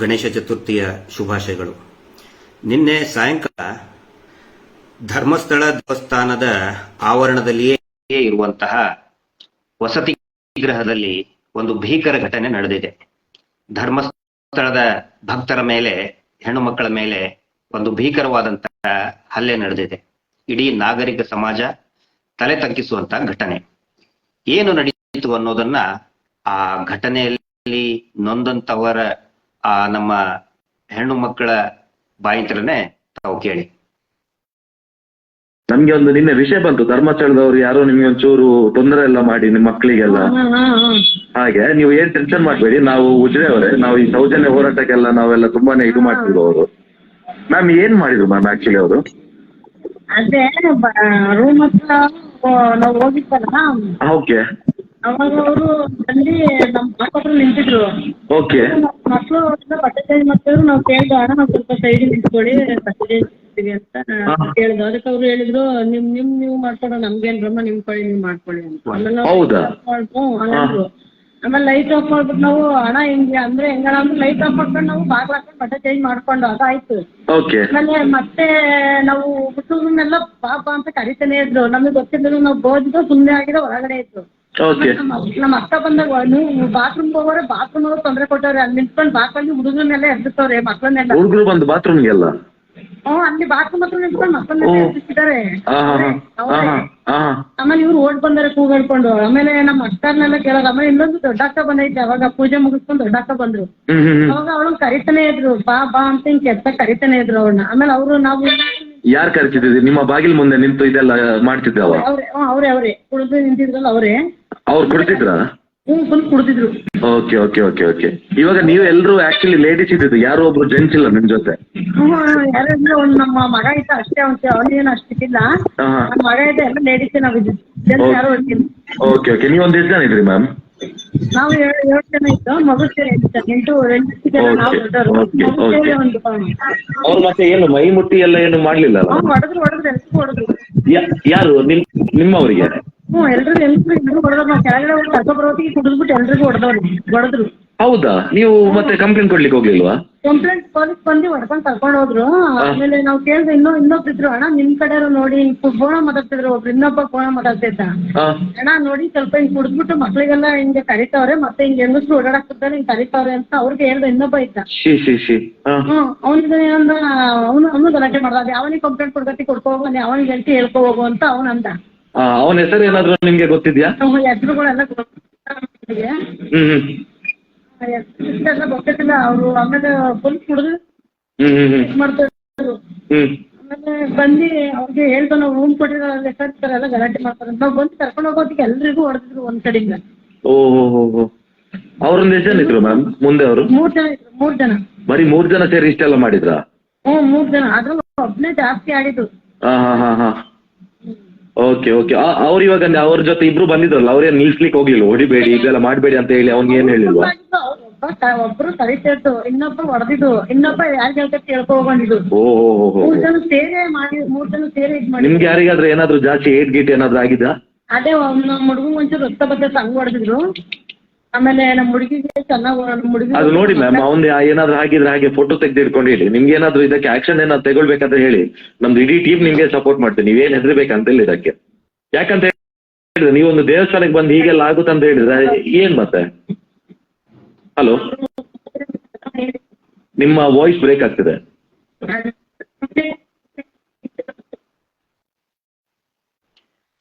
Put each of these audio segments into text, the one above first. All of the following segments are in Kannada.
ಗಣೇಶ ಚತುರ್ಥಿಯ ಶುಭಾಶಯಗಳು. ನಿನ್ನೆ ಸಾಯಂಕಾಲ ಧರ್ಮಸ್ಥಳ ದೇವಸ್ಥಾನದ ಆವರಣದಲ್ಲಿಯೇ ಇರುವಂತಹ ವಸತಿ ಗ್ರಹದಲ್ಲಿ ಒಂದು ಭೀಕರ ಘಟನೆ ನಡೆದಿದೆ. ಧರ್ಮಸ್ಥಳದ ಭಕ್ತರ ಮೇಲೆ, ಹೆಣ್ಣು ಮಕ್ಕಳ ಮೇಲೆ ಒಂದು ಭೀಕರವಾದಂತಹ ಹಲ್ಲೆ ನಡೆದಿದೆ. ಇಡೀ ನಾಗರಿಕ ಸಮಾಜ ತಲೆ ತಗ್ಗಿಸುವಂತಹ ಘಟನೆ. ಏನು ನಡೆಯಿತು ಅನ್ನೋದನ್ನ ಆ ಘಟನೆಯಲ್ಲಿ ನೊಂದಂತವರ ಆ ನಮ್ಮ ಹೆಣ್ಣು ಮಕ್ಕಳ ಬಾಯಿತ್ರನೇ ತಾವು ಕೇಳಿ. ನಮ್ಗೆ ಒಂದು ನಿನ್ನೆ ವಿಷಯ ಬಂತು. ಧರ್ಮಸ್ಥಳದವ್ರು ಯಾರೋ ನಿಮ್ಗೆ ಒಂಚೂರು ತೊಂದರೆ ಎಲ್ಲ ಮಾಡಿ ನಿಮ್ಮ ಮಕ್ಕಳಿಗೆಲ್ಲ ಹಾಗೆ ನೀವು ಏನ್ ಟೆನ್ಷನ್ ಮಾಡ್ಬೇಡಿ. ನಾವು ಉಜ್ರೆ ಅವರೇ. ನಾವು ಈ ಸೌಜನ್ಯ ಹೋರಾಟಕ್ಕೆಲ್ಲ ನಾವೆಲ್ಲ ತುಂಬಾನೇ ಇದು ಮಾಡ್ತಿದ್ವು ಅವರು. ಮ್ಯಾಮ್ ಏನ್ ಮಾಡಿದ್ರು ಮ್ಯಾಮ್ ಆಕ್ಚುಲಿ ಅವರು? ಅದೇ ರೂಮ್ ಹತ್ರ ನಾವು ಹೋಗಿದ್ದಲ್ಲ ಓಕೆ. ಅವಾಗ ಅವರು ಬಂದು ನಮ್ಮ ಹತ್ರ ನಿಂತಿದ್ರು. ಓಕೆ ಮಕ್ಕಳು ಬಟ್ಟೆ ಚೇಂಜ್ ಮಾಡ್ತಿದ್ರು. ನಾವು ಕೇಳ್ದು ಅಣ್ಣ ನಾವು ಸ್ವಲ್ಪ ಸೈಡ್ ನಿಂತ್ಕೊಳ್ಳಿ ಬಟ್ಟೆ ಚೇಂಜ್ ಮಾಡ್ತೀವಿ ಅಂತ ಕೇಳ್ದು ಅದಕ್ಕೆ ಅವ್ರು ಹೇಳಿದ್ರು ನಿಮ್ ನಿಮ್ ನೀವು ಮಾಡ್ಕೊಡೋ ನಮ್ಗೇನ್ರಮ್ಮ ನಿಮ್ ಕಡೆ ನೀವು ಮಾಡ್ಕೊಳ್ಳಿ ಅಂತ. ಆಮೇಲೆ ನಾವು. ಆಮೇಲೆ ಲೈಟ್ ಆಫ್ ಮಾಡ್ಬಿಟ್ಟು ನಾವು ಹಣ ಹಿಂಗೆ ಅಂದ್ರೆ ಹೆಂಗಣ ಅಂದ್ರೆ ಲೈಟ್ ಆಫ್ ಮಾಡ್ಕೊಂಡು ನಾವು ಬಾಗ್ಲ ಹಾಕೊಂಡು ಬಟ್ಟೆ ಚೇಂಜ್ ಮಾಡ್ಕೊಂಡು ಅದಾಯ್ತು ಆಮೇಲೆ ಮತ್ತೆ ನಾವು ಹುಟ್ಟೂರನ್ನೆಲ್ಲ ಪಾಪ ಅಂತ ಕರಿತಾನೆ ಇದ್ರು. ನಮಗೆ ಗೊತ್ತಿದ್ರು ನಾವು ಬೋದಿದ್ದು ಸುಮ್ಮನೆ ಆಗಿದೆ ಹೊರಗಡೆ ಇತ್ತು ಓಕೆ ನಮ್ಮ ಅಕ್ಕ ಬಂದಾಗ ನೀವು ಬಾತ್ರೂಮ್ ಹೋಗೋರೆ ಬಾತ್ರೂಮ್ ಅವ್ರು ತೊಂದರೆ ಕೊಟ್ಟವ್ರೆ. ಅಲ್ಲಿ ನಿಂತ್ಕೊಂಡು ಬಾಕಲ್ಲಿ ಹುಡುಗರನ್ನೆಲ್ಲ ಎದ್ದಿತ್ತವ್ರೆ ಮಕ್ಕಳನ್ನೆಲ್ಲ. ಹುಡುಗರು ಬಂದು ಬಾತ್ರೂಮ್ಗೆಲ್ಲ ಹ್ಮ್ ಅಲ್ಲಿ ಬಾತ್ರೂಮ್ ಹತ್ರ ನಿಂತ್ಕೊಂಡು ಮಕ್ಕಳನ್ನೆಲ್ಲ ಆಮೇಲೆ ಇವ್ರು ಓಡ್ ಬಂದಾರೆ ಕೂಗಾಡ್ಕೊಂಡು. ಆಮೇಲೆ ನಮ್ಮ ಅಕ್ಕರ್ನೆಲ್ಲ ಕೇಳೋದು ಆಮೇಲೆ ಇನ್ನೊಂದು ದೊಡ್ಡ ಅಕ್ಕ ಬಂದೈತೆ ಅವಾಗ ಪೂಜೆ ಮುಗಿಸ್ಕೊಂಡು ದೊಡ್ಡ ಅಕ್ಕ ಬಂದ್ರು. ಅವಾಗ ಅವಳು ಕರಿತಾನೆ ಇದ್ರು ಬಾ ಬಾ ಅಂತ ಹಿಂಗ್ ಕೆತ್ತ ಕರಿತಾನೆ ಇದ್ರು ಅವ್ರನ್ನ ಆಮೇಲೆ ಅವರು ನಾವು ಯಾರು ಕರಿತಿದ್ದೀರಿ ನಿಮ್ಮ ಬಾಗಿಲ್ ಮುಂದೆ ನಿಂತು ಇದೆಲ್ಲ ಮಾಡ್ತಿದ್ದಾವ? ಅವ್ರೆ ಅವ್ರೆ ಅವ್ರೆ. ಕುಳಿತು ನಿಂತಿದ್ರಲ್ಲ ಅವ್ರೆ. ಅವ್ರು ಕೊಡ್ತಿದ್ರಾ? Hmm okay okay okay okay. ಇವಾಗ ನೀವು ಎಲ್ಲರೂ ಆಕ್ಚುಲಿ ಲೇಡೀಸ್ ಇದ್ದಿದ್ದು ಯಾರು ಒಬ್ರು ಜೆಂಟ್ಸ್ ಇಲ್ಲ ನಿಮ್ ಜೊತೆ? ಯಾರಂದ್ರೆ ಒಂದು ನಮ್ಮ ಮಗ ಇದ್ದ ಅಷ್ಟೇ ಅವ್ನು ಅವನೇನು ಅಷ್ಟಿಲ್ಲ ಹಾ ನಮ್ಮ ಮಗ ಇದ್ದ ಎಲ್ಲ ಲೇಡೀಸ್ ನಾವು ಇದ್ದಿದ್ದು. ಜನ ಯಾರು ಓಕೆ ಓಕೆ. ನೀವು ಒಂದ್ ಎಷ್ಟು ಜನ ಇದ್ರಿ ಮ್ಯಾಮ್ ನಾವು ಏಳು ಏಳು ಜನ ಇತ್ತು ಮಗು ಸೇರಿ ಎಂಟು ಜನ. ಎಂಟು ಎಂಟು ಜನ ನಾವು Okay, ದೊಡ್ಡವರು. okay, ಮಗು ಸೇರಿ okay. ಒಂದು ಅವ್ರು ಮತ್ತೆ ಏನು ಮೈ ಮುಟ್ಟಿ ಎಲ್ಲ ಏನು ಮಾಡ್ಲಿಲ್ಲ ಅವ್ನು ಹೊಡೆದ್ರು ಹೊಡೆದ್ರು ಎಲ್ರಿಗೂ ಹೊಡೆದ್ರು. ಯಾರು? ನಿಮ್ ನಿಮ್ಮವರಿಗೆ? ಹ್ಞೂ ಎಲ್ರಿಗೂ ಎಲ್ರಿಗೂ ಎಲ್ರಿಗೂ ಹೊಡೆದ್ರು ನಾವು ಕೆಳಗಡೆ ಹೋಗಿ ಕರ್ಕೊಬರೋತ್ತಿಗೆ ಕುಡಿದ್ಬಿಟ್ಟು ಎಲ್ರಿಗೂ ಹೊಡೆದವ್ರು ಹೊಡೆದ್ರು ಹೌದಾ? ನೀವು ಮತ್ತೆ ಕಂಪ್ಲೇಂಟ್ ಕೊಡ್ಲಿಕ್ಕೆ ಹೋಗ್ಲಿಲ್ವಾ? ಕಂಪ್ಲೇಂಟ್ ಪೊಲೀಸ್ ಬಂದು ಹೊಡ್ಕೊಂಡು ಕರ್ಕೊಂಡು ಹೋದ್ರು. ಆಮೇಲೆ ನಾವ್ ಕೇಳಿದ್ರೆ ಇನ್ನೊ ಇನ್ನೊಬ್ರು ಅಣ್ಣ ನಿಮ್ ಕಡೆ ನೋಡಿ ಫೋನ ಮಾತಾಡ್ತಿದ್ರು ಒಬ್ರು ಇನ್ನೊಬ್ಬ ಫೋನ ಮಾತಾಡ್ತಿದ್ದ. ಅಣ್ಣ ನೋಡಿ ಸ್ವಲ್ಪ ಹಿಂಗ್ ಕುಡಿದ್ಬಿಟ್ಟು ಮಕ್ಳಿಗೆಲ್ಲ ಹಿಂಗ ಕರಿತಾವ್ರೆ ಮತ್ತೆ ಹಿಂಗ್ ಹೆಂಗಸ್ರು ಓಡಾಡಕ್ತಿದ್ದಾರೆ ಹಿಂಗ್ ಕರಿತಾವ್ರೆ ಅಂತ ಅವ್ರಿಗೆ ಹೇಳ್ದೆ ಇನ್ನೊಬ್ಬ ಇದ್ದ. ಹ್ಮ್ ಅವ್ನಿಗೆ ಅವನು ಅವನು ಗಲಾಟೆ ಮಾಡ್ದ ಅವನಿಗೆ ಕಂಪ್ಲೇಂಟ್ ಕೊಡ್ಕತಿ ಕೊಡ್ಕೋ ಹೋಗು ಅವನಿಗೆ ಹೇಳ್ತಿ ಹೇಳ್ಕೊ ಹೋಗು ಅಂತ ಅವನಂದ. ಅವನ ಹೆಸರು ಏನಾದ್ರು ನಿಮ್ಗೆ ಗೊತ್ತಿದ್ಯಾ? ಹೆಸರುಗಳೆಲ್ಲ ಹ್ಮ್ ಹ್ಮ್. ಎಲ್ಲ ಗೊತ್ತಿಲ್ಲ. ಅವರು ಆಮೇಲೆ ಫುಲ್ ಕುಡಿದು ಹ್ಮ್ ಹ್ಮ್ ಹ್ಮ್. ಮಾಡ್ತಾ ಇದ್ರು. ಹ್ಮ್. ಆಮೇಲೆ ಬಂದು ಅವ್ರಿಗೆ ಹೇಳ್ದ ನಾವು ರೂಮ್ ಕೊಟ್ಟಿರೋ ಲೆಕ್ಕ ಎಲ್ಲ ಗಲಾಟೆ ಮಾಡ್ತಾರೆ. ನಾವು ಬಂದು ಕರ್ಕೊಂಡು ಹೋಗೋದಕ್ಕೆ ಎಲ್ರಿಗೂ ಹೊಡೆದಿದ್ರು ಒಂದ್ ಕಡೆಯಿಂದ ಓ ಹೋ ಹೋ ಹೋ. ಅವ್ರೊಂದು ಎಷ್ಟು ಜನ ಇದ್ರು ಮ್ಯಾಮ್ ಮುಂದೆ ಅವರು? ಮೂರ್ ಜನ ಇದ್ರು ಮೂರ್ ಜನ. ಬರೀ ಮೂರ್ ಜನ ಸೇರಿ ಇಷ್ಟೆಲ್ಲ ಮಾಡಿದ್ರಾ? ಹ್ಞೂ ಮೂರ್ ಜನ. ಅದ್ರಲ್ಲಿ ಒಬ್ನೇ ಜಾಸ್ತಿ ಆಡಿದ್ರು ಹಾ ಹಾ ಹಾ ಹಾ. ಓಕೆ ಓಕೆ ಅವ್ರು ಇವಾಗ ಅವ್ರ ಜೊತೆ ಇಬ್ರು ಬಂದಿದ್ರಲ್ಲ ಅವ್ರೇನ್ ನಿಲ್ಸ್ಲಿಕ್ಕೆ ಹೋಗ್ಲಿಲ್ಲ ಹೊಡಿಬೇಡಿ ಇದೆಲ್ಲ ಮಾಡಬೇಡಿ ಅಂತ ಹೇಳಿ ಅವ್ನಿಗೆ ಏನ್ ಹೇಳಿಲ್ವಾ? ಒಬ್ರು ಕರಿತಿದ್ದು ಇನ್ನೊಬ್ಬ ಹೊಡೆದಿದ್ದು ಇನ್ನೊಬ್ಬ ಯಾರ್ ಹೇಳ್ತಕ್ಕೆ ಕೇಳ್ಕೊ ಹೋಗೊಂಡಿದ್ದು ಓ ಹೋ ಹೋ ಹೋ ಮೂರ್ ಜನ ಸೇರಿ ಮಾಡಿ ಮೂರ್ ಜನ ಸೇರಿ ಇದ್ ಮಾಡಿ. ನಿಮ್ಗೆ ಯಾರಿಗಾದ್ರೂ ಏನಾದ್ರು ಜಾಸ್ತಿ ಏಟ್ ಗೀಟ್ ಏನಾದ್ರು ಆಗಿದಾ ಅದೇ ನಮ್ಮ ಹುಡುಗ ಒಂಚೂರು ರಕ್ತ ಬದ್ದ ಹಂಗ್ ಹೊಡೆದಿದ್ರು. ಆಮೇಲೆ ನಮ್ಮ ಹುಡುಗಿಗೆ ಚೆನ್ನಾಗಿ ನಮ್ಮ ಹುಡುಗಿ ಅದು ನೋಡಿ ಮ್ಯಾಮ್ ಅವ್ನ್ ಏನಾದ್ರು ಆಗಿದ್ರೆ ಹಾಗೆ ಫೋಟೋ ತೆಗೆದು ಇಟ್ಕೊಂಡು ಹೇಳಿ. ನಿಮ್ಗೆ ಏನಾದ್ರು ಇದಕ್ಕೆ ಆಕ್ಷನ್ ಏನಾದ್ರು ತಗೊಳ್ಬೇಕಂತ ಹೇಳಿ. ನಮ್ದು ಇಡೀ ಟೀಮ್ ನಿಮ್ಗೆ ಸಪೋರ್ಟ್ ಮಾಡ್ತೀವಿ. ನೀವೇನ್ ಹೆದರ್ಬೇಕಂತ ಹೇಳಿ ಇದಕ್ಕೆ. ಯಾಕಂತ ಹೇಳಿದ್ರೆ ನೀವೊಂದು ದೇವಸ್ಥಾನಕ್ಕೆ ಬಂದು ಹೀಗೆಲ್ಲ ಅಂತ ಹೇಳಿದ್ರೆ ಏನ್ ಮತ್ತೆ? ಹಲೋ ನಿಮ್ಮ ವಾಯ್ಸ್ ಬ್ರೇಕ್ ಆಗ್ತಿದೆ.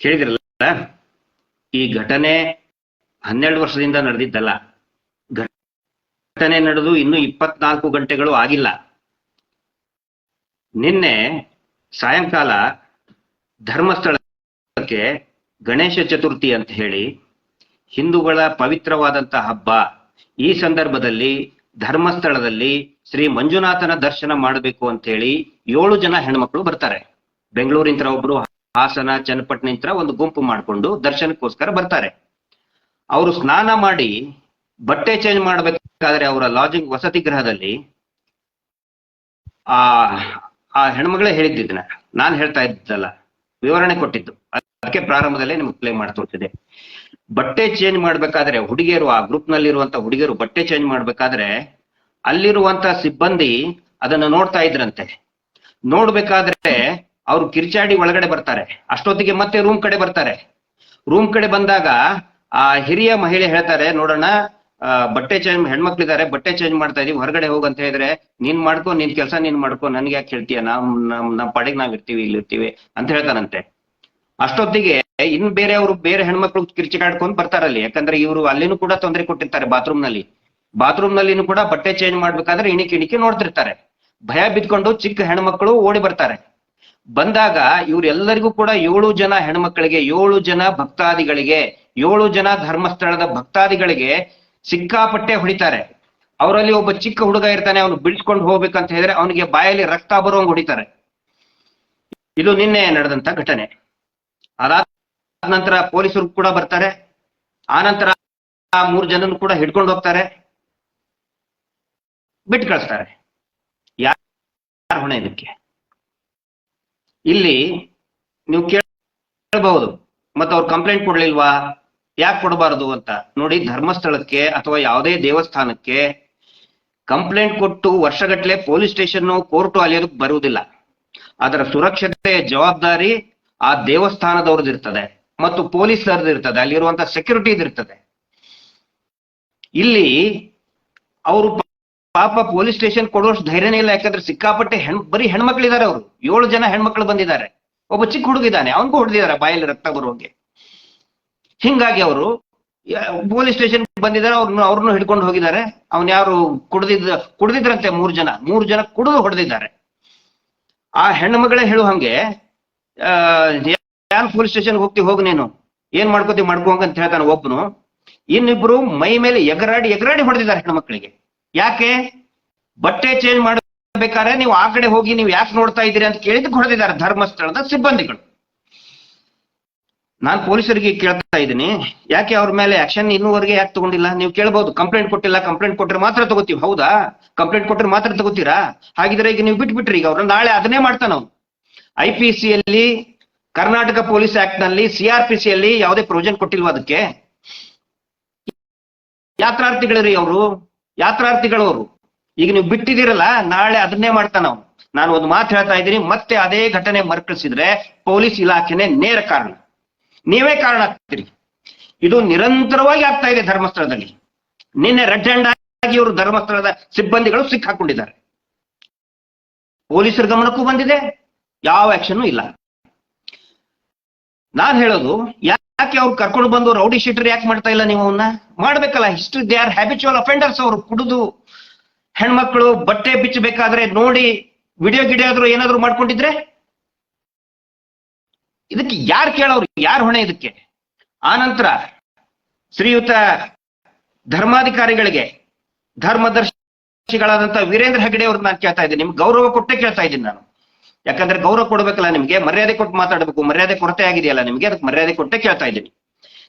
ಕೇಳಿದ್ರಲ್ಲ ಈ ಘಟನೆ ಹನ್ನೆರಡು ವರ್ಷದಿಂದ ನಡೆದಿದ್ದಲ್ಲ. ಘಟನೆ ನಡೆದು ಇನ್ನು ಇಪ್ಪತ್ನಾಲ್ಕು ಗಂಟೆಗಳು ಆಗಿಲ್ಲ. ನಿನ್ನೆ ಸಾಯಂಕಾಲ ಧರ್ಮಸ್ಥಳಕ್ಕೆ ಗಣೇಶ ಚತುರ್ಥಿ ಅಂತ ಹೇಳಿ ಹಿಂದೂಗಳ ಪವಿತ್ರವಾದಂತಹ ಹಬ್ಬ. ಈ ಸಂದರ್ಭದಲ್ಲಿ ಧರ್ಮಸ್ಥಳದಲ್ಲಿ ಶ್ರೀ ಮಂಜುನಾಥನ ದರ್ಶನ ಮಾಡಬೇಕು ಅಂತ ಹೇಳಿ ಏಳು ಜನ ಹೆಣ್ಮಕ್ಳು ಬರ್ತಾರೆ. ಬೆಂಗಳೂರಿಂತ್ರ ಒಬ್ರು ಹಾಸನ ಚನ್ನಪಟ್ಟಣಂತ್ರ ಒಂದು ಗುಂಪು ಮಾಡಿಕೊಂಡು ದರ್ಶನಕ್ಕೋಸ್ಕರ ಬರ್ತಾರೆ. ಅವರು ಸ್ನಾನ ಮಾಡಿ ಬಟ್ಟೆ ಚೇಂಜ್ ಮಾಡಬೇಕಾದ್ರೆ ಅವರ ಲಾಜಿಂಗ್ ವಸತಿ ಗೃಹದಲ್ಲಿ, ಆ ಆ ಹೆಣ್ಮಗಳೇ ಹೇಳಿದ್ದಿದ್ದನ್ನ ನಾನು ಹೇಳ್ತಾ ಇದ್ದಲ್ಲ, ವಿವರಣೆ ಕೊಟ್ಟಿದ್ದು. ಅದಕ್ಕೆ ಪ್ರಾರಂಭದಲ್ಲೇ ನಿಮ್ಗೆ ಪ್ಲೇ ಮಾಡ್ತೋರ್ತಿದೆ ಬಟ್ಟೆ ಚೇಂಜ್ ಮಾಡ್ಬೇಕಾದ್ರೆ ಹುಡುಗಿಯರು, ಆ ಗ್ರೂಪ್ ನಲ್ಲಿರುವಂತ ಹುಡುಗಿಯರು ಬಟ್ಟೆ ಚೇಂಜ್ ಮಾಡ್ಬೇಕಾದ್ರೆ ಅಲ್ಲಿರುವಂತ ಸಿಬ್ಬಂದಿ ಅದನ್ನ ನೋಡ್ತಾ ಇದ್ರಂತೆ. ನೋಡ್ಬೇಕಾದ್ರೆ ಅವ್ರು ಕಿರ್ಚಾಡಿ ಒಳಗಡೆ ಬರ್ತಾರೆ. ಅಷ್ಟೊತ್ತಿಗೆ ಮತ್ತೆ ರೂಮ್ ಕಡೆ ಬರ್ತಾರೆ. ರೂಮ್ ಕಡೆ ಬಂದಾಗ ಆ ಹಿರಿಯ ಮಹಿಳೆ ಹೇಳ್ತಾರೆ ನೋಡೋಣ ಬಟ್ಟೆ ಚೇಂಜ್ ಹೆಣ್ಮಕ್ಳಿದ್ದಾರೆ ಬಟ್ಟೆ ಚೇಂಜ್ ಮಾಡ್ತಾ ಇದೀವಿ, ಹೊರಗಡೆ ಹೋಗು ಅಂತ ಹೇಳಿದ್ರೆ, ನೀನ್ ಮಾಡ್ಕೊ, ನಿನ್ ಕೆಲಸ ನೀನ್ ಮಾಡ್ಕೊ, ನನ್ಗೆ ಯಾಕೆ ಹೇಳ್ತೀಯ? ನಾವ್, ನಮ್ ನಮ್ ಪಾಡಿಗೆ ನಾವ್ ಇರ್ತೀವಿ ಇಲ್ಲಿ ಇರ್ತೀವಿ ಅಂತ ಹೇಳ್ತಾನಂತೆ. ಅಷ್ಟೊತ್ತಿಗೆ ಇನ್ ಬೇರೆಯವರು ಬೇರೆ ಹೆಣ್ಮಕ್ಳು ಕಿರ್ಚಿಕಾಡ್ಕೊಂಡ್ ಬರ್ತಾರಲ್ಲಿ ಯಾಕಂದ್ರೆ ಇವರು ಅಲ್ಲಿನೂ ಕೂಡ ತೊಂದರೆ ಕೊಟ್ಟಿರ್ತಾರೆ ಬಾತ್ರೂಮ್ನಲ್ಲಿ ಬಾತ್ರೂಮ್ ನಲ್ಲಿನೂ ಕೂಡ ಬಟ್ಟೆ ಚೇಂಜ್ ಮಾಡ್ಬೇಕಾದ್ರೆ ಇಣಿಕೆ ಇಣಿಕೆ ನೋಡ್ತಿರ್ತಾರೆ. ಭಯ ಬಿದ್ಕೊಂಡು ಚಿಕ್ಕ ಹೆಣ್ಮಕ್ಳು ಓಡಿ ಬರ್ತಾರೆ. ಬಂದಾಗ ಇವರೆಲ್ಲರಿಗೂ ಕೂಡ ಏಳು ಜನ ಹೆಣ್ಮಕ್ಳಿಗೆ, ಏಳು ಜನ ಭಕ್ತಾದಿಗಳಿಗೆ ಏಳು ಜನ ಧರ್ಮಸ್ಥಳದ ಭಕ್ತಾದಿಗಳಿಗೆ ಸಿಕ್ಕಾಪಟ್ಟೆ ಹೊಡಿತಾರೆ. ಅವರಲ್ಲಿ ಒಬ್ಬ ಚಿಕ್ಕ ಹುಡುಗ ಇರ್ತಾನೆ, ಅವನು ಬಿಡಿಸ್ಕೊಂಡು ಹೋಗ್ಬೇಕಂತ ಹೇಳಿದ್ರೆ ಅವನಿಗೆ ಬಾಯಲ್ಲಿ ರಕ್ತ ಬರುವಂಗ್ ಹೊಡಿತಾರೆ. ಇದು ನಿನ್ನೆ ನಡೆದಂತ ಘಟನೆ. ಅದಾದ ನಂತರ ಪೊಲೀಸರು ಕೂಡ ಬರ್ತಾರೆ. ಆ ನಂತರ ಮೂರು ಜನನು ಕೂಡ ಹಿಡ್ಕೊಂಡು ಹೋಗ್ತಾರೆ. ಬಿಟ್ಟು ಕಳಿಸ್ತಾರೆ ಯಾರ ಹೊಣೆ ಇದಕ್ಕೆ? ಇಲ್ಲಿ ನೀವು ಕೇಳಬಹುದು. ಮತ್ತೆ ಅವ್ರು ಕಂಪ್ಲೇಂಟ್ ಕೊಡ್ಲಿಲ್ವಾ? ಯಾಕೆ ಕೊಡಬಾರದು ಅಂತ ನೋಡಿ ಧರ್ಮಸ್ಥಳಕ್ಕೆ ಅಥವಾ ಯಾವುದೇ ದೇವಸ್ಥಾನಕ್ಕೆ ಕಂಪ್ಲೇಂಟ್ ಕೊಟ್ಟು ವರ್ಷಗಟ್ಟಲೆ ಪೊಲೀಸ್ ಸ್ಟೇಷನ್ ಕೋರ್ಟು ಅಲ್ಲಿಯೋದಕ್ಕೆ ಬರುವುದಿಲ್ಲ. ಅದರ ಸುರಕ್ಷತೆ, ಜವಾಬ್ದಾರಿ ಆ ದೇವಸ್ಥಾನದವ್ರದ್ದು ಇರ್ತದೆ ಮತ್ತು ಪೊಲೀಸರದಿರ್ತದೆ ಇರ್ತದೆ. ಅಲ್ಲಿರುವಂತ ಸೆಕ್ಯೂರಿಟಿ ಇರ್ತದೆ. ಇಲ್ಲಿ ಅವರು ಪಾಪ ಪೊಲೀಸ್ ಸ್ಟೇಷನ್ ಕೊಡುವಷ್ಟು ಧೈರ್ಯನೇ ಇಲ್ಲ. ಯಾಕಂದ್ರೆ ಸಿಕ್ಕಾಪಟ್ಟೆ ಹೆಣ್, ಬರೀ ಹೆಣ್ಮಕ್ಳಿದ್ದಾರೆ ಅವರು. ಏಳು ಜನ ಹೆಣ್ಮಕ್ಳು ಬಂದಿದ್ದಾರೆ. ಒಬ್ಬ ಚಿಕ್ಕ ಹುಡುಗಿದ್ದಾನೆ. ಅವನಿಗೂ ಹೊಡೆದಿದ್ದಾರೆ ಬಾಯಲ್ಲಿ ರಕ್ತ ಬರುವಂಗೆ ಹಿಂಗಾಗಿ ಅವರು ಪೊಲೀಸ್ ಸ್ಟೇಷನ್ ಬಂದಿದ್ದಾರೆ, ಅವ್ರನ್ನ, ಅವ್ರನ್ನು ಹಿಡ್ಕೊಂಡು ಹೋಗಿದ್ದಾರೆ. ಅವ್ನ ಯಾರು ಕುಡ್ದಿದ್ದ, ಕುಡ್ದಿದ್ರಂತೆ ಮೂರು ಜನ ಮೂರು ಜನ ಕುಡಿದು ಹೊಡೆದಿದ್ದಾರೆ. ಆ ಹೆಣ್ಮಗಳೇ ಹೇಳು ಹಂಗೆ ಯಾನ್ ಪೊಲೀಸ್ ಸ್ಟೇಷನ್ ಹೋಗ್ತಿ, ಹೋಗ್ ನೀನು. ಏನ್ ಮಾಡ್ಕೋತಿ ಮಾಡ್ಕೋಂಗ ಅಂತ ಹೇಳ್ತಾನೆ ಒಬ್ಬನು ಇನ್ನಿಬ್ರು ಮೈ ಮೇಲೆ ಎಗರಾಡಿ ಎಗರಾಡಿ ಹೊಡೆದಿದ್ದಾರೆ ಹೆಣ್ಮಕ್ಳಿಗೆ. ಯಾಕೆ? ಬಟ್ಟೆ ಚೇಂಜ್ ಮಾಡಬೇಕಾದ್ರೆ ನೀವು ಆ ಕಡೆ ಹೋಗಿ, ನೀವು ಯಾಕೆ ನೋಡ್ತಾ ಇದ್ದೀರಿ ಅಂತ ಕೇಳಿದ್ ಹೊಡೆದಿದ್ದಾರೆ ಧರ್ಮಸ್ಥಳದ ಸಿಬ್ಬಂದಿಗಳು. ನಾನ್ ಪೊಲೀಸರಿಗೆ ಕೇಳ್ತಾ ಇದ್ದೀನಿ. ಯಾಕೆ ಅವ್ರ ಮೇಲೆ ಆಕ್ಷನ್ ಇನ್ನೂವರೆಗೆ ಯಾಕೆ ತಗೊಂಡಿಲ್ಲ? ನೀವು ಕೇಳ್ಬಹುದು ಕಂಪ್ಲೇಂಟ್ ಕೊಟ್ಟಿಲ್ಲ ಕಂಪ್ಲೇಂಟ್ ಕೊಟ್ಟರೆ ಮಾತ್ರ ತಗೋತೀವಿ. ಹೌದಾ? ಕಂಪ್ಲೇಂಟ್ ಕೊಟ್ಟರೆ ಮಾತ್ರ ತಗೋತೀರಾ? ಹಾಗಿದ್ರೆ ಈಗ ನೀವು ಬಿಟ್ಬಿಟ್ರಿ. ಈಗ ಅವ್ರನ್ನ ನಾಳೆ ಅದನ್ನೇ ಮಾಡ್ತಾನ ಅವ್ನು. ಐ ಪಿ ಕರ್ನಾಟಕ ಪೊಲೀಸ್ ಆಕ್ಟ್ನಲ್ಲಿ ಸಿಆರ್ಪಿಸಿ ಯಲ್ಲಿ ಯಾವುದೇ ಪ್ರೊವಿಷನ್ ಕೊಟ್ಟಿಲ್ವಾ ಅದಕ್ಕೆ? ಯಾತ್ರಾರ್ಥಿಗಳರಿ ಅವರು? ಯಾತ್ರಾರ್ಥಿಗಳವರು? ಈಗ ನೀವು ಬಿಟ್ಟಿದ್ದೀರಲ್ಲ, ನಾಳೆ ಅದನ್ನೇ ಮಾಡ್ತಾನ ನಾನು ಒಂದು ಮಾತು ಹೇಳ್ತಾ ಇದ್ದೀನಿ. ಮತ್ತೆ ಅದೇ ಘಟನೆ ಮರುಕಳಿಸಿದ್ರೆ ಪೊಲೀಸ್ ಇಲಾಖೆನೇ ನೇರ ಕಾರಣ. ನೀವೇ ಕಾರಣ ಆಗ್ತೀರಿ. ಇದು ನಿರಂತರವಾಗಿ ಆಗ್ತಾ ಇದೆ ಧರ್ಮಸ್ಥಳದಲ್ಲಿ. ನಿನ್ನೆ ರೆಡ್ ಹ್ಯಾಂಡ್ ಆಗಿ ಇವರು ಧರ್ಮಸ್ಥಳದ ಸಿಬ್ಬಂದಿಗಳು ಸಿಕ್ಕಾಕೊಂಡಿದ್ದಾರೆ. ಪೊಲೀಸರ ಗಮನಕ್ಕೂ ಬಂದಿದೆ, ಯಾವ ಆಕ್ಷನ್ ಇಲ್ಲ. ನಾನ್ ಹೇಳೋದು, ಯಾಕೆ ಅವ್ರು ಕರ್ಕೊಂಡು ಬಂದು ರೌಡಿ ಶೀಟರ್ ಯಾಕೆ ಮಾಡ್ತಾ ಇಲ್ಲ ನೀವು ಅವನ್ನ ಮಾಡ್ಬೇಕಲ್ಲ history they are habitual offenders ಅವರು, ಕುಡಿದು ಹೆಣ್ಮಕ್ಳು ಬಟ್ಟೆ ಬಿಚ್ಚಬೇಕಾದ್ರೆ ನೋಡಿ ವಿಡಿಯೋ ಗಿಡಿಯಾದ್ರು ಏನಾದ್ರು ಮಾಡ್ಕೊಂಡಿದ್ರೆ? ಇದಕ್ಕೆ ಯಾರು ಕೇಳೋರು? ಯಾರು ಹೊಣೆ ಇದಕ್ಕೆ? ಆನಂತರ ಶ್ರೀಯುತ ಧರ್ಮಾಧಿಕಾರಿಗಳಿಗೆ, ಧರ್ಮದರ್ಶಿಗಳಾದಂತ ವೀರೇಂದ್ರ ಹೆಗಡೆ ಅವ್ರನ್ನ ನಾನು ಕೇಳ್ತಾ ಇದ್ದೀನಿ. ನಿಮ್ಗೆ ಗೌರವ ಕೊಟ್ಟೆ ಕೇಳ್ತಾ ಇದ್ದೀನಿ ನಾನು. ಯಾಕಂದ್ರೆ ಗೌರವ ಕೊಡ್ಬೇಕಲ್ಲ ನಿಮ್ಗೆ? ಮರ್ಯಾದೆ ಕೊಟ್ಟು ಮಾತಾಡಬೇಕು. ಮರ್ಯಾದೆ ಕೊರತೆ ಆಗಿದೆಯಲ್ಲ ನಿಮ್ಗೆ? ಅದಕ್ಕೆ ಮರ್ಯಾದೆ ಕೊಟ್ಟೆ ಕೇಳ್ತಾ ಇದ್ದೀನಿ.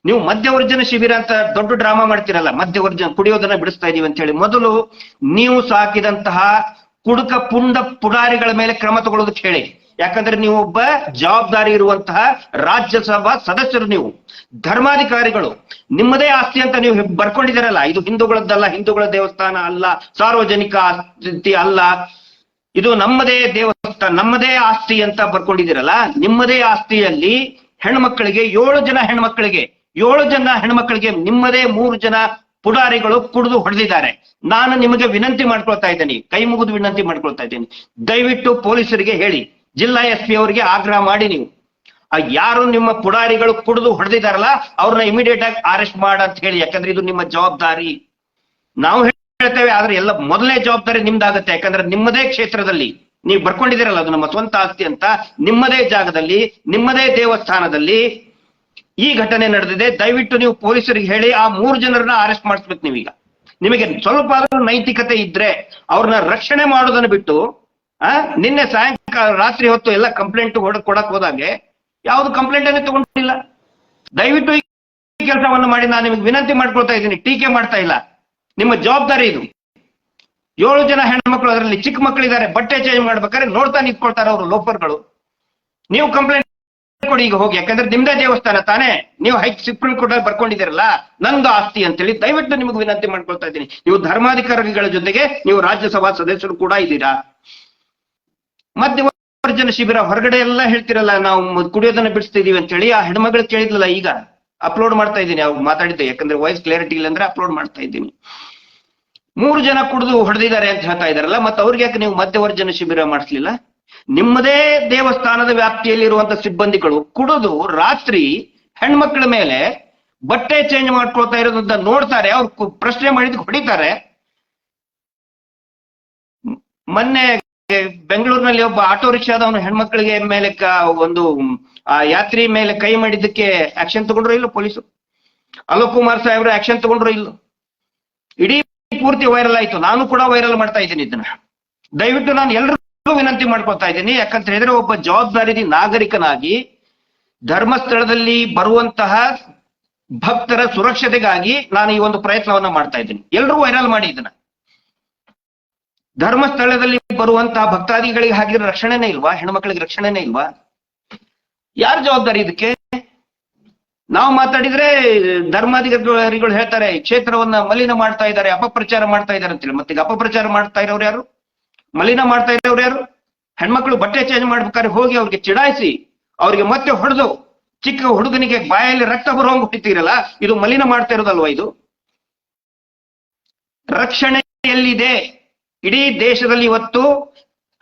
ನೀವು ಮಧ್ಯವರ್ಜನ ಶಿಬಿರ ಅಂತ ದೊಡ್ಡ ಡ್ರಾಮಾ ಮಾಡ್ತೀರಲ್ಲ, ಮಧ್ಯವರ್ಜನ ಕುಡಿಯೋದನ್ನ ಬಿಡಿಸ್ತಾ ಇದೀವಿ ಅಂತ ಹೇಳಿ ಮೊದಲು ನೀವು ಸಾಕಿದಂತಹ ಕುಡುಕ ಪುಂಡ ಪುಡಾರಿಗಳ ಮೇಲೆ ಕ್ರಮ ತಗೊಳ್ಳೋದಕ್ಕೆ ಹೇಳಿ. ಯಾಕಂದ್ರೆ ನೀವು ಒಬ್ಬ ಜವಾಬ್ದಾರಿ ಇರುವಂತಹ ರಾಜ್ಯಸಭಾ ಸದಸ್ಯರು ನೀವು, ಧರ್ಮಾಧಿಕಾರಿಗಳು. ನಿಮ್ಮದೇ ಆಸ್ತಿ ಅಂತ ನೀವು ಬರ್ಕೊಂಡಿದ್ದೀರಲ್ಲ? ಇದು ಹಿಂದೂಗಳದ್ದಲ್ಲ, ಹಿಂದೂಗಳ ದೇವಸ್ಥಾನ ಅಲ್ಲ, ಸಾರ್ವಜನಿಕ ಆಸ್ತಿ ಅಲ್ಲ. ಇದು ನಮ್ಮದೇ ದೇವಸ್ಥಾನ ನಮ್ಮದೇ ಆಸ್ತಿ ಅಂತ ಬರ್ಕೊಂಡಿದ್ದೀರಲ್ಲ? ನಿಮ್ಮದೇ ಆಸ್ತಿಯಲ್ಲಿ ಹೆಣ್ಮಕ್ಳಿಗೆ, ಏಳು ಜನ ಹೆಣ್ಮಕ್ಳಿಗೆ, ಏಳು ಜನ ಹೆಣ್ಮಕ್ಳಿಗೆ ನಿಮ್ಮದೇ ಮೂರು ಜನ ಪುಡಾರಿಗಳು ಕುಡಿದು ಹೊಡೆದಿದ್ದಾರೆ. ನಾನು ನಿಮಗೆ ವಿನಂತಿ ಮಾಡ್ಕೊಳ್ತಾ ಇದ್ದೀನಿ, ಕೈ ಮುಗಿದು ವಿನಂತಿ ಮಾಡ್ಕೊಳ್ತಾ ಇದ್ದೀನಿ. ದಯವಿಟ್ಟು ಪೊಲೀಸರಿಗೆ ಹೇಳಿ. ಜಿಲ್ಲಾ ಎಸ್ ಪಿ ಅವರಿಗೆ ಆಗ್ರಹ ಮಾಡಿ ನೀವು. ಆ ಯಾರು ನಿಮ್ಮ ಪುಡಾರಿಗಳು ಕುಡಿದು ಹೊಡೆದಿದ್ದಾರಲ್ಲ, ಅವ್ರನ್ನ ಇಮಿಡಿಯೇಟ್ ಆಗಿ ಅರೆಸ್ಟ್ ಮಾಡ ಅಂತ ಹೇಳಿ, ಯಾಕಂದ್ರೆ ಇದು ನಿಮ್ಮ ಜವಾಬ್ದಾರಿ. ನಾವು ಹೇಳ್ತೇವೆ, ಆದ್ರೆ ಎಲ್ಲ ಮೊದಲನೇ ಜವಾಬ್ದಾರಿ ನಿಮ್ದಾಗತ್ತೆ. ಯಾಕಂದ್ರೆ ನಿಮ್ಮದೇ ಕ್ಷೇತ್ರದಲ್ಲಿ ನೀವು ಬರ್ಕೊಂಡಿದ್ದೀರಲ್ಲ, ಅದು ನಮ್ಮ ಸ್ವಂತ ಆಸ್ತಿ ಅಂತ, ನಿಮ್ಮದೇ ಜಾಗದಲ್ಲಿ, ನಿಮ್ಮದೇ ದೇವಸ್ಥಾನದಲ್ಲಿ ಈ ಘಟನೆ ನಡೆದಿದೆ. ದಯವಿಟ್ಟು ನೀವು ಪೊಲೀಸರಿಗೆ ಹೇಳಿ, ಆ ಮೂರು ಜನರನ್ನ ಅರೆಸ್ಟ್ ಮಾಡಿಸ್ಬೇಕು ನೀವೀಗ. ನಿಮಗೆ ಸ್ವಲ್ಪ ಆದ್ರೂ ನೈತಿಕತೆ ಇದ್ರೆ, ಅವ್ರನ್ನ ರಕ್ಷಣೆ ಮಾಡೋದನ್ನ ಬಿಟ್ಟು ಆ? ನಿನ್ನೆ ಸಾಯಂಕಾಲ ರಾತ್ರಿ ಹೊತ್ತು ಎಲ್ಲ ಕಂಪ್ಲೇಂಟ್ ಹೊಡೆದು ಕೊಡಕ್ ಹೋದಾಗೆ ಯಾವ್ದು ಕಂಪ್ಲೇಂಟ್ ಅನ್ನೇ ತಗೊಂಡಿಲ್ಲ. ದಯವಿಟ್ಟು ಈ ಕೆಲಸವನ್ನು ಮಾಡಿ, ನಾನು ನಿಮ್ಗೆ ವಿನಂತಿ ಮಾಡ್ಕೊಳ್ತಾ ಇದ್ದೀನಿ, ಟೀಕೆ ಮಾಡ್ತಾ ಇಲ್ಲ. ನಿಮ್ಮ ಜವಾಬ್ದಾರಿ ಇದು. ಏಳು ಜನ ಹೆಣ್ಮಕ್ಳು ಅದರಲ್ಲಿ ಚಿಕ್ಕ ಮಕ್ಕಳಿದ್ದಾರೆ, ಬಟ್ಟೆ ಚೇಂಜ್ ಮಾಡ್ಬೇಕಾದ್ರೆ ನೋಡ್ತಾ ನಿಂತ್ಕೊಳ್ತಾರೆ ಅವರು ಲೋಪರ್ಗಳು ನೀವು ಕಂಪ್ಲೇಂಟ್ ಕೊಡಿ ಈಗ ಹೋಗಿ, ಯಾಕಂದ್ರೆ ನಿಮ್ದೇ ದೇವಸ್ಥಾನ ತಾನೇ. ನೀವು ಹೈ ಸುಪ್ರೀಂ ಕೋರ್ಟ್ ಅಲ್ಲಿ ಬರ್ಕೊಂಡಿದ್ದೀರಲ್ಲ, ನಂದು ಆಸ್ತಿ ಅಂತೇಳಿ ದಯವಿಟ್ಟು ನಿಮಗೆ ವಿನಂತಿ ಮಾಡ್ಕೊಳ್ತಾ ಇದ್ದೀನಿ. ನೀವು ಧರ್ಮಾಧಿಕಾರಿಗಳ ಜೊತೆಗೆ, ನೀವು ರಾಜ್ಯಸಭಾ ಸದಸ್ಯರು ಕೂಡ ಇದ್ದೀರಾ. ಮಧ್ಯವರ್ಜನ ಶಿಬಿರ ಹೊರಗಡೆ ಎಲ್ಲ ಹೇಳ್ತಿರಲ್ಲ, ನಾವು ಕುಡಿಯೋದನ್ನ ಬಿಡಿಸ್ತಿದೀವಿ ಅಂತ ಹೇಳಿ ಆ ಹೆಣ್ಮಗಳು ಕೇಳಿದ್ಲಲ್ಲ, ಈಗ ಅಪ್ಲೋಡ್ ಮಾಡ್ತಾ ಇದ್ದೀನಿ. ಅವ್ರು ಮಾತಾಡಿದ್ದೆ ಯಾಕಂದ್ರೆ ವಾಯ್ಸ್ ಕ್ಲಾರಿಟಿ ಇಲ್ಲ ಅಂದ್ರೆ ಅಪ್ಲೋಡ್ ಮಾಡ್ತಾ ಇದ್ದೀನಿ. ಮೂರು ಜನ ಕುಡಿದು ಹೊಡೆದಿದ್ದಾರೆ ಅಂತ ಹೇಳ್ತಾ ಇದಾರಲ್ಲ ಮತ್ತೆ ಅವ್ರಿಗೆ ಯಾಕೆ ನೀವು ಮಧ್ಯವರ್ಜನ ಶಿಬಿರ ಮಾಡಿಸ್ಲಿಲ್ಲ? ನಿಮ್ಮದೇ ದೇವಸ್ಥಾನದ ವ್ಯಾಪ್ತಿಯಲ್ಲಿ ಇರುವಂತ ಸಿಬ್ಬಂದಿಗಳು ಕುಡಿದು ರಾತ್ರಿ ಹೆಣ್ಮಕ್ಳ ಮೇಲೆ ಬಟ್ಟೆ ಚೇಂಜ್ ಮಾಡ್ಕೊಳ್ತಾ ಇರೋದಂತ ನೋಡ್ತಾರೆ, ಅವ್ರು ಪ್ರಶ್ನೆ ಮಾಡಿದ್ ಹೊಡಿತಾರೆ. ಮೊನ್ನೆ ಬೆಂಗಳೂರಿನಲ್ಲಿ ಒಬ್ಬ ಆಟೋ ರಿಕ್ಷಾದವನು ಹೆಣ್ಮಕ್ಳಿಗೆ ಮೇಲೆ ಒಂದು ಯಾತ್ರಿ ಮೇಲೆ ಕೈ ಮಾಡಿದ್ದಕ್ಕೆ ಆಕ್ಷನ್ ತಗೊಂಡ್ರು ಇಲ್ಲ ಪೊಲೀಸರು ಅಲೋಕ್ ಕುಮಾರ್ ಸಾಹೇಬ್ರು ಆಕ್ಷನ್ ತಗೊಂಡ್ರು ಇಲ್ಲ? ಇಡೀ ಪೂರ್ತಿ ವೈರಲ್ ಆಯ್ತು. ನಾನು ಕೂಡ ವೈರಲ್ ಮಾಡ್ತಾ ಇದ್ದೀನಿ ಇದನ್ನ. ದಯವಿಟ್ಟು ನಾನು ಎಲ್ರಿಗೂ ವಿನಂತಿ ಮಾಡ್ಕೊತಾ ಇದ್ದೀನಿ. ಯಾಕಂತ ಹೇಳಿದ್ರೆ ಒಬ್ಬ ಜವಾಬ್ದಾರಿ ನಾಗರಿಕನಾಗಿ, ಧರ್ಮಸ್ಥಳದಲ್ಲಿ ಬರುವಂತಹ ಭಕ್ತರ ಸುರಕ್ಷತೆಗಾಗಿ ನಾನು ಈ ಒಂದು ಪ್ರಯತ್ನವನ್ನ ಮಾಡ್ತಾ ಇದ್ದೀನಿ. ಎಲ್ಲರೂ ವೈರಲ್ ಮಾಡಿ ಇದನ್ನ. ಧರ್ಮಸ್ಥಳದಲ್ಲಿ ಬರುವಂತಹ ಭಕ್ತಾದಿಗಳಿಗೆ ಹಾಗಿದ್ರೆ ರಕ್ಷಣೆನೇ ಇಲ್ವಾ? ಹೆಣ್ಮಕ್ಳಿಗೆ ರಕ್ಷಣೆನೇ ಇಲ್ವಾ? ಯಾರು ಜವಾಬ್ದಾರಿ ಇದಕ್ಕೆ? ನಾವು ಮಾತಾಡಿದ್ರೆ ಧರ್ಮಾಧಿಕಾರಿಗಳು ಹೇಳ್ತಾರೆ, ಕ್ಷೇತ್ರವನ್ನ ಮಲಿನ ಮಾಡ್ತಾ ಇದ್ದಾರೆ, ಅಪಪ್ರಚಾರ ಮಾಡ್ತಾ ಇದ್ದಾರೆ ಅಂತೇಳಿ ಮತ್ತೆ ಅಪಪ್ರಚಾರ ಮಾಡ್ತಾ ಇರೋರು ಯಾರು? ಮಲಿನ ಮಾಡ್ತಾ ಇರೋರು ಯಾರು? ಹೆಣ್ಮಕ್ಳು ಬಟ್ಟೆ ಚೇಂಜ್ ಮಾಡ್ಬೇಕಾದ್ರೆ ಹೋಗಿ ಅವ್ರಿಗೆ ಚಿಡಾಯಿಸಿ, ಅವ್ರಿಗೆ ಮತ್ತೆ ಹೊಡೆದು, ಚಿಕ್ಕ ಹುಡುಗನಿಗೆ ಬಾಯಲ್ಲಿ ರಕ್ತ ಬರುವಂಗ ಹೊಡಿತೀರಲ್ಲ, ಇದು ಮಲಿನ ಮಾಡ್ತಾ ಇರೋದಲ್ವಾ ಇದು? ರಕ್ಷಣೆ ಎಲ್ಲಿದೆ ಇಡೀ ದೇಶದಲ್ಲಿ ಇವತ್ತು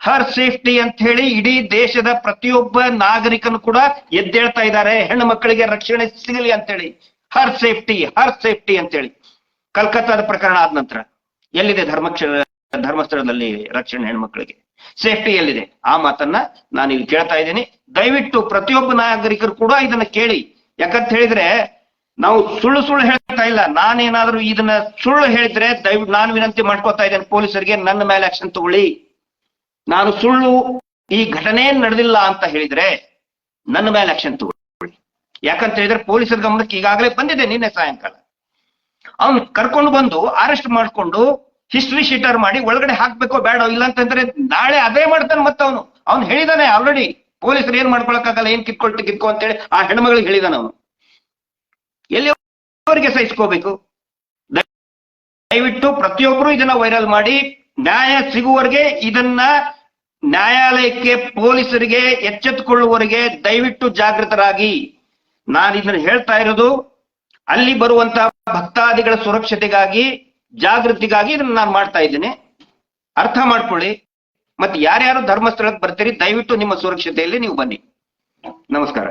ಹರ್ ಸೇಫ್ಟಿ ಅಂತ ಹೇಳಿ ಇಡೀ ದೇಶದ ಪ್ರತಿಯೊಬ್ಬ ನಾಗರಿಕನು ಕೂಡ ಎದ್ದೇಳ್ತಾ ಇದ್ದಾರೆ. ಹೆಣ್ಣು ಮಕ್ಕಳಿಗೆ ರಕ್ಷಣೆ ಸಿಗಲಿ ಅಂತ ಹೇಳಿ. ಹರ್ ಸೇಫ್ಟಿ ಹರ್ ಸೇಫ್ಟಿ ಅಂತ ಹೇಳಿ. ಕಲ್ಕತ್ತಾದ ಪ್ರಕರಣ ಆದ ನಂತರ ಎಲ್ಲಿದೆ ಧರ್ಮಕ್ಷ, ಧರ್ಮಸ್ಥಳದಲ್ಲಿ ರಕ್ಷಣೆ ಹೆಣ್ಮಕ್ಳಿಗೆ ಸೇಫ್ಟಿ ಎಲ್ಲಿದೆ? ಆ ಮಾತನ್ನ ನಾನು ಇಲ್ಲಿ ಕೇಳ್ತಾ ಇದ್ದೀನಿ. ದಯವಿಟ್ಟು ಪ್ರತಿಯೊಬ್ಬ ನಾಗರಿಕರು ಕೂಡ ಇದನ್ನ ಕೇಳಿ. ಯಾಕಂತ ಹೇಳಿದ್ರೆ ನಾವು ಸುಳ್ಳು ಸುಳ್ಳು ಹೇಳ್ತಾ ಇಲ್ಲ. ನಾನೇನಾದ್ರೂ ಇದನ್ನ ಸುಳ್ಳು ಹೇಳಿದ್ರೆ ದಯವಿಟ್ಟು ನಾನು ವಿನಂತಿ ಮಾಡ್ಕೋತಾ ಇದ್ದೇನೆ ಪೊಲೀಸರಿಗೆ, ನನ್ನ ಮೇಲೆ ಆಕ್ಷನ್ ತಗೊಳ್ಳಿ. ನಾನು ಸುಳ್ಳು ಈ ಘಟನೆ ನಡೆದಿಲ್ಲ ಅಂತ ಹೇಳಿದ್ರೆ ನನ್ನ ಮೇಲೆ ಆಕ್ಷನ್ ತಗೊಳ್ಳಿ. ಯಾಕಂತ ಹೇಳಿದ್ರೆ ಪೊಲೀಸರ ಗಮನಕ್ಕೆ ಈಗಾಗಲೇ ಬಂದಿದೆ ನಿನ್ನೆ ಸಾಯಂಕಾಲ. ಅವ್ನು ಕರ್ಕೊಂಡು ಬಂದು ಅರೆಸ್ಟ್ ಮಾಡ್ಕೊಂಡು ಹಿಸ್ಟ್ರಿ ಶೀಟರ್ ಮಾಡಿ ಒಳಗಡೆ ಹಾಕ್ಬೇಕೋ ಬೇಡ ಇಲ್ಲ ಅಂತಂದ್ರೆ ನಾಳೆ ಅದೇ ಮಾಡ್ತಾನೆ ಮತ್ತೆ ಅವನು ಅವ್ನು ಹೇಳಿದಾನೆ ಆಲ್ರೆಡಿ ಪೊಲೀಸರು ಏನ್ ಮಾಡ್ಕೊಳಕ್ಕಾಗಲ್ಲ, ಏನ್ ಕಿತ್ಕೊಳ್ತಿ ಕಿತ್ಕೊ ಅಂತೇಳಿ ಆ ಹೆಣ್ಮಗಳಿಗೆ ಹೇಳಿದಾನೆ ಅವನು. ಎಲ್ಲಿವರೆಗೆ ಸಹಿಸ್ಕೋಬೇಕು? ದಯವಿಟ್ಟು ಪ್ರತಿಯೊಬ್ಬರು ಇದನ್ನ ವೈರಲ್ ಮಾಡಿ, ನ್ಯಾಯ ಸಿಗುವವರೆಗೆ ಇದನ್ನ ನ್ಯಾಯಾಲಯಕ್ಕೆ ಪೊಲೀಸರಿಗೆ, ಎಚ್ಚೆತ್ತುಕೊಳ್ಳುವವರಿಗೆ ದಯವಿಟ್ಟು ಜಾಗೃತರಾಗಿ. ನಾನು ಇದನ್ನ ಹೇಳ್ತಾ ಇರೋದು, ಅಲ್ಲಿ ಬರುವಂತಹ ಭಕ್ತಾದಿಗಳ ಸುರಕ್ಷತೆಗಾಗಿ, ಜಾಗೃತಿಗಾಗಿ ಇದನ್ನ ನಾನು ಮಾಡ್ತಾ ಇದ್ದೀನಿ. ಅರ್ಥ ಮಾಡ್ಕೊಳ್ಳಿ. ಮತ್ತೆ ಯಾರ್ಯಾರು ಧರ್ಮಸ್ಥಳಕ್ಕೆ ಬರ್ತೀರಿ, ದಯವಿಟ್ಟು ನಿಮ್ಮ ಸುರಕ್ಷತೆಯಲ್ಲಿ ನೀವು ಬನ್ನಿ. ನಮಸ್ಕಾರ.